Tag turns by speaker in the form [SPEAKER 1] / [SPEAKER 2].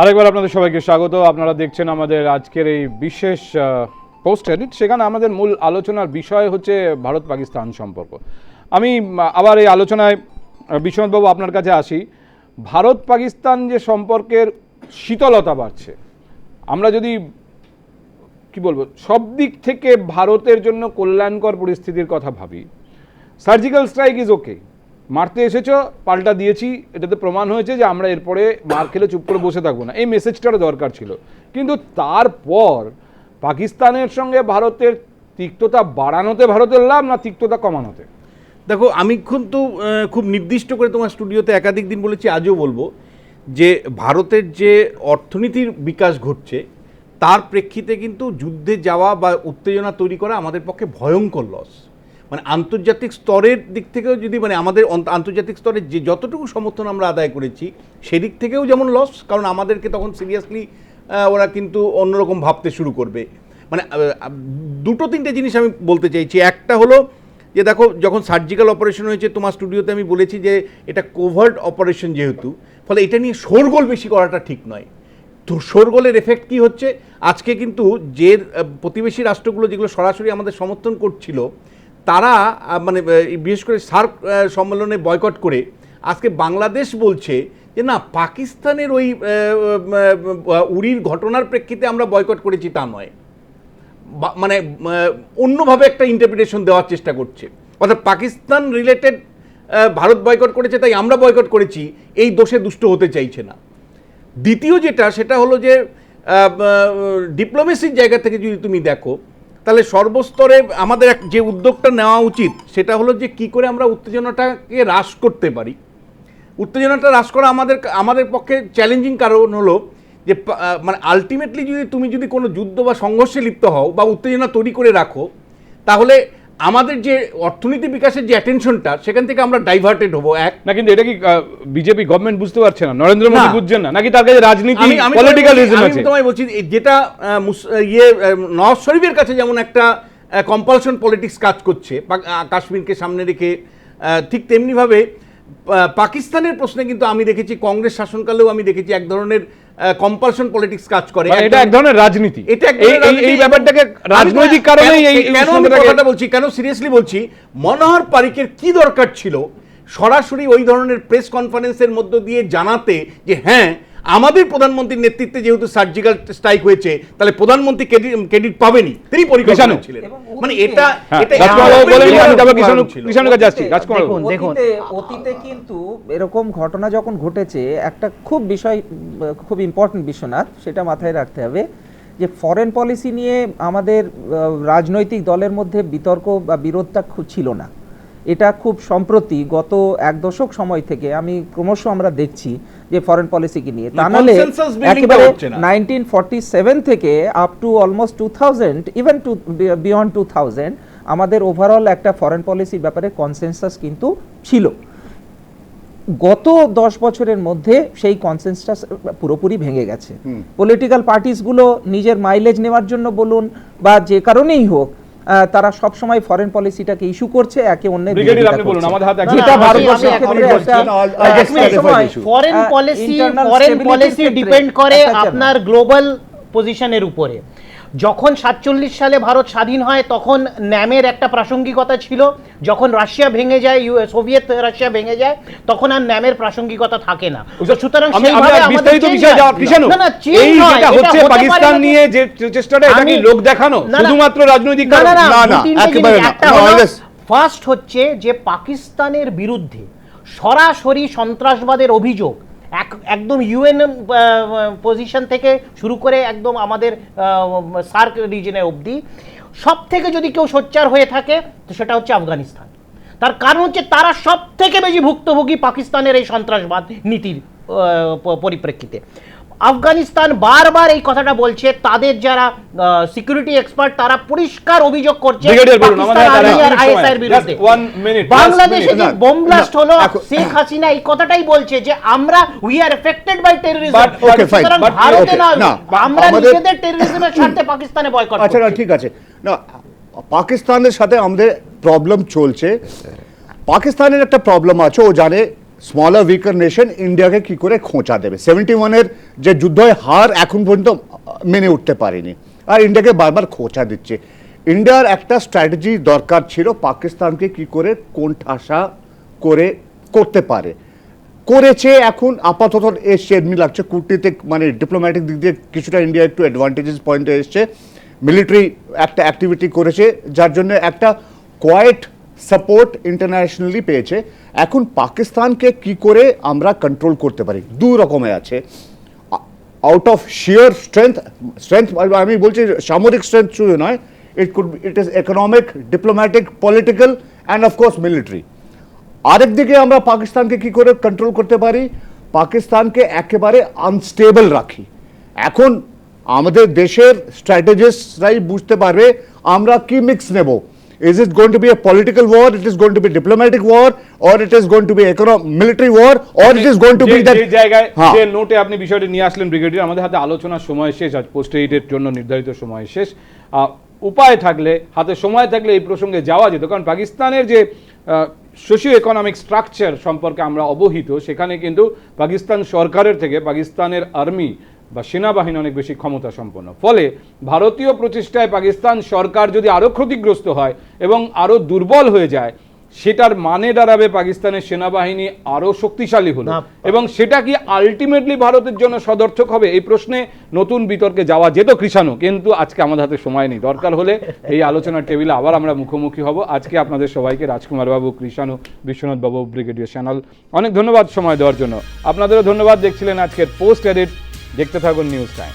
[SPEAKER 1] আরেকবার আপনাদের সবাইকে স্বাগত। আপনারা দেখছেন আমাদের আজকের এই বিশেষ পোস্ট এডিট সেখানে আমাদের মূল আলোচনার বিষয় হচ্ছে ভারত পাকিস্তান সম্পর্ক। আমি আবার এই আলোচনায় বিশ্বনাথবাবু আপনার কাছে আসি। ভারত পাকিস্তান যে সম্পর্কের শীতলতা বাড়ছে, আমরা যদি, কি বলব, সব দিক থেকে ভারতের জন্য কল্যাণকর পরিস্থিতির কথা ভাবি সার্জিক্যাল স্ট্রাইক ইজ ওকে মারতে এসেছ, পাল্টা দিয়েছি, এটাতে প্রমাণ হয়েছে যে আমরা এরপরে মার খেলে চুপ করে বসে থাকব না। এই মেসেজটারও দরকার ছিল। কিন্তু তারপর পাকিস্তানের সঙ্গে ভারতের তিক্ততা বাড়ানোতে ভারতের লাভ না তিক্ততা কমানোতে?
[SPEAKER 2] দেখো, আমি কিন্তু খুব নির্দিষ্ট করে তোমার স্টুডিওতে একাধিক দিন বলেছি, আজও বলব যে ভারতের যে অর্থনীতির বিকাশ ঘটছে, তার প্রেক্ষিতে কিন্তু যুদ্ধে যাওয়া বা উত্তেজনা তৈরি করা আমাদের পক্ষে ভয়ঙ্কর লস মানে আন্তর্জাতিক স্তরের দিক থেকেও যদি মানে আমাদের আন্তর্জাতিক স্তরে যে যতটুকু সমর্থন আমরা আদায় করেছি, সেদিক থেকেও যেমন লস কারণ আমাদেরকে তখন সিরিয়াসলি ওরা কিন্তু অন্যরকম ভাবতে শুরু করবে। মানে দুটো তিনটে জিনিস আমি বলতে চাইছি। একটা হলো যে দেখো, যখন সার্জিক্যাল অপারেশন হয়েছে, তোমার স্টুডিওতে আমি বলেছি যে এটা কোভার্ট অপারেশন যেহেতু, ফলে এটা নিয়ে শোরগোল বেশি করাটা ঠিক নয়। তো শোরগোলের এফেক্ট কি হচ্ছে? আজকে কিন্তু যে প্রতিবেশী রাষ্ট্রগুলো যেগুলো সরাসরি আমাদের সমর্থন করছিল তারা মানে বিশেষ করে সার্ক সম্মেলনে বয়কট করে আজকে বাংলাদেশ বলছে যে, না, পাকিস্তানের ওই উড়ির ঘটনার প্রেক্ষিতে আমরা বয়কট করেছি তা নয়। মানে অন্যভাবে একটা ইন্টারপ্রিটেশন দেওয়ার চেষ্টা করছে। অর্থাৎ পাকিস্তান রিলেটেড ভারত বয়কট করেছে, তাই আমরা বয়কট করেছি, এই দোষে দুষ্ট হতে চাইছে না। দ্বিতীয় যেটা, সেটা হলো যে ডিপ্লোমেসির জায়গা থেকে যদি তুমি দেখো তাহলে সর্বস্তরে আমাদের যে উদ্যোগটা নেওয়া উচিত, সেটা হলো যে কি করে আমরা উত্তেজনাটাকে হ্রাস করতে পারি। উত্তেজনাটা হ্রাস করা আমাদের আমাদের পক্ষে চ্যালেঞ্জিং কারণ হলো যে মানে আলটিমেটলি যদি তুমি যদি কোনো যুদ্ধ বা সংঘর্ষে লিপ্ত হও বা উত্তেজনা তৈরি করে রাখো, তাহলে আমাদের যে অর্থনীতি বিকাশের যে অ্যাটেনশনটা সেখান থেকে আমরা ডাইভার্টেড হব এক।
[SPEAKER 1] না কিন্তু এটা কি বিজেপি গভর্নমেন্ট বুঝতে পারছে না? নরেন্দ্র মোদী বুঝছেন না? নাকি তার কাছে রাজনীতি
[SPEAKER 2] আমি আমি
[SPEAKER 1] পলিটিক্যাল
[SPEAKER 2] তোমায়
[SPEAKER 1] রিজন আছে?
[SPEAKER 2] আমি তোমায় বলছি যেটা ইয়ে নওয়াজ শরীফের কাছে যেমন একটা কম্পালশন পলিটিক্স কাজ করছে কাশ্মীরকে সামনে রেখে ঠিক তেমনিভাবে পাকিস্তানের প্রশ্নে কিন্তু আমি দেখেছি কংগ্রেস শাসনকালেও আমি দেখেছি এক ধরনের কম্পালশন পলিটিক্স কাজ করে।
[SPEAKER 1] মানে এটা এক ধরনের রাজনীতি।
[SPEAKER 2] এটা
[SPEAKER 1] এই- ব্যাপারটাকে রাজনৈতিক কারণে এই
[SPEAKER 2] কেন আমি কথাটা বলছি? কেন সিরিয়াসলি বলছি? মনোহর পারিকের কি দরকার ছিল? সরাসরি ওই ধরনের প্রেস কনফারেন্সের মধ্য দিয়ে জানাতে যে হ্যাঁ আমাদের প্রধানমন্ত্রীর নেতৃত্বে যেহেতু সার্জিক্যাল স্ট্রাইক হয়েছে তাহলে প্রধানমন্ত্রী ক্রেডিট পাবেনি তিনি পরিকল্পনা ছিলেন মানে
[SPEAKER 3] অতীতে-
[SPEAKER 2] এটা
[SPEAKER 1] হ্যাঁ,
[SPEAKER 2] এটা
[SPEAKER 1] বাবু।
[SPEAKER 3] দেখুন, অতীতে কিন্তু এরকম ঘটনা যখন ঘটেছে একটা খুব বিষয় খুব ইম্পর্টেন্ট বিশ্বনাথ সেটা মাথায় রাখতে হবে যে ফরেন পলিসি নিয়ে আমাদের রাজনৈতিক দলের মধ্যে বিতর্ক বা বিরোধটা ছিল না। এটা খুব সম্প্রতি গত এক দশক সময় থেকে আমি ক্রমশ আমরা দেখছি যে ফরেন পলিসিকে নিয়ে। তা নাহলে একেবারে
[SPEAKER 2] হচ্ছে না।
[SPEAKER 3] 1947 থেকে up to almost two thousand even to beyond two thousand আমাদের ওভারঅল একটা ফরেন পলিসির ব্যাপারে কনসেনসাস কিন্তু ছিল। গত দশ বছরের মধ্যে সেই কনসেনসাস পুরোপুরি ভেঙে গেছে। পলিটিক্যাল পার্টিসগুলো নিজের মাইলেজ নেওয়ার জন্য বলুন বা যে কারণেই হোক তারা সব সময় ফরেন পলিসিটাকে ইস্যু করছে একে অন্যের
[SPEAKER 1] ব্রিগেডিয়ার আপনি বলুন আমাদের হাতে
[SPEAKER 3] যেটা ভারতবর্ষের ক্ষেত্রে একটা
[SPEAKER 4] foreign policy foreign policy depend করে আপনার গ্লোবাল পজিশনের উপরে। যখন সাতচল্লিশ সালে ভারত স্বাধীন হয় তখন ন্যামের একটা প্রাসঙ্গিকতা ছিল। যখন রাশিয়া ভেঙে যায় ইউ- সোভিয়েত রাশিয়া ভেঙে যায় তখন আর ন্যামের প্রাসঙ্গিকতা থাকে না। সুতরাং
[SPEAKER 1] বিস্তারিত বিষয়ে কৃষাণু এই যেটা হচ্ছে পাকিস্তান নিয়ে যে চেষ্টাটা এটা কি লোক দেখানো। শুধুমাত্র রাজনৈতিক
[SPEAKER 4] না না না
[SPEAKER 5] একেবারে না।
[SPEAKER 4] ফার্স্ট হচ্ছে যে পাকিস্তানের বিরুদ্ধে সরাসরি সন্ত্রাসবাদের অভিযোগ একদম ইউএন পজিশন থেকে শুরু করে একদম আমাদের সার্ক রিজনে অবধি। সব থেকে যদি কেউ সোচ্চার হয়ে থাকে, তো সেটা হচ্ছে আফগানিস্তান। তার কারণ হচ্ছে তারা সব থেকে বেশি ভুক্তভোগী পাকিস্তানের এই সন্ত্রাসবাদ নীতির পরিপ্রেক্ষিতে। আফগানিস্তান বারবার এই কথাটা বলছে তাদের যারা সিকিউরিটি এক্সপার্ট তারা পরিষ্কার অভিযোগ করছে বাংলাদেশে যে বোম ব্লাস্ট হলো শেখ হাসিনা এই কথাটাই বলছে যে আমরা we are affected by terrorism সুতরাং ভারতে
[SPEAKER 5] okay,
[SPEAKER 4] না
[SPEAKER 5] না,
[SPEAKER 4] আমরা নিজেদের টেররিজমের স্বার্থে পাকিস্তানে বয়কট
[SPEAKER 5] আচ্ছা ঠিক আছে। না পাকিস্তানের সাথে আমাদের প্রবলেম চলছে। পাকিস্তানের একটা প্রবলেম আছে ও জানে স্মলার উইকার নেশন ইন্ডিয়াকে কি করে খোঁচা দেবে? সেভেন্টি ওয়ানের যে যুদ্ধের হার এখন পর্যন্ত মেনে উঠতে পারেনি। আর ইন্ডিয়াকে বারবার খোঁচা দিচ্ছে। ইন্ডিয়ার একটা স্ট্র্যাটেজি দরকার ছিল পাকিস্তানকে কি করে কোন ঠাসা করে করতে পারে। করেছে এখন আপাতত এসছে, এমনি লাগছে। কূটনীতি মানে ডিপ্লোম্যাটিক দিক দিয়ে কিছুটা ইন্ডিয়া একটু অ্যাডভান্টেজেস পয়েন্টে এসছে। মিলিটারি একটা অ্যাক্টিভিটি করেছে, যার জন্য একটা কোয়াইট সাপোর্ট ইন্টারন্যাশনালি পেয়েছে। এখন পাকিস্তানকে কি করে আমরা কন্ট্রোল করতে পারি? দু রকমের আছে। Out of sheer strength strength আমি বলছি সামরিক স্ট্রেংথ শুধু নয় it could it is economic diplomatic political and of course military আরেক দিকে আমরা পাকিস্তানকে কি করে কন্ট্রোল করতে পারি? পাকিস্তানকে একেবারে আনস্টেবল রাখি। এখন আমাদের দেশের স্ট্র্যাটেজিস্টরাই বুঝতে পারবে আমরা কি মিক্স নেব? It going to be a political war it is going to be diplomatic war or it is going to be military war or it is going to be
[SPEAKER 1] যে-
[SPEAKER 5] দ্যাট
[SPEAKER 1] যে জায়গায় যে নোটে আপনি বিষয়টি নিয়ে আসলেন ব্রিগেডিয়ার আমাদের হাতে আলোচনার সময় শেষ আজ পোস্ট এইডের জন্য নির্ধারিত সময় শেষ। উপায় থাকলে হাতে সময় থাকলে এই প্রসঙ্গে যাওয়া যেত। কারণ পাকিস্তানের যে সোশিও ইকোনমিক স্ট্রাকচার সম্পর্কে আমরা অবহিত সেখানে কিন্তু পাকিস্তান সরকারের থেকে পাকিস্তানের আর্মি বা সেনাবাহিনী অনেক বেশি ক্ষমতা সম্পন্ন ফলে ভারতীয় প্রচেষ্টায় পাকিস্তান সরকার যদি আরও ক্ষতিগ্রস্ত হয় এবং আরও দুর্বল হয়ে যায় সেটার মানে দাঁড়াবে পাকিস্তানের সেনাবাহিনী আরও শক্তিশালী হলো। এবং সেটা কি আলটিমেটলি ভারতের জন্য সদর্থক হবে? এই প্রশ্নে নতুন বিতর্কে যাওয়া যেত কৃষাণু কিন্তু আজকে আমাদের হাতে সময় নেই। দরকার হলে এই আলোচনার টেবিলে আবার আমরা মুখোমুখি হব। আজকে আপনাদের সবাইকে রাজকুমার বাবু কৃষাণু বিশ্বনাথ বাবু ব্রিগেডিয়ার চ্যানেল। অনেক ধন্যবাদ সময় দেওয়ার জন্য। আপনাদেরও ধন্যবাদ। দেখছিলেন আজকের পোস্ট এডিট দেখতে থাকুন নিউজ টাইম।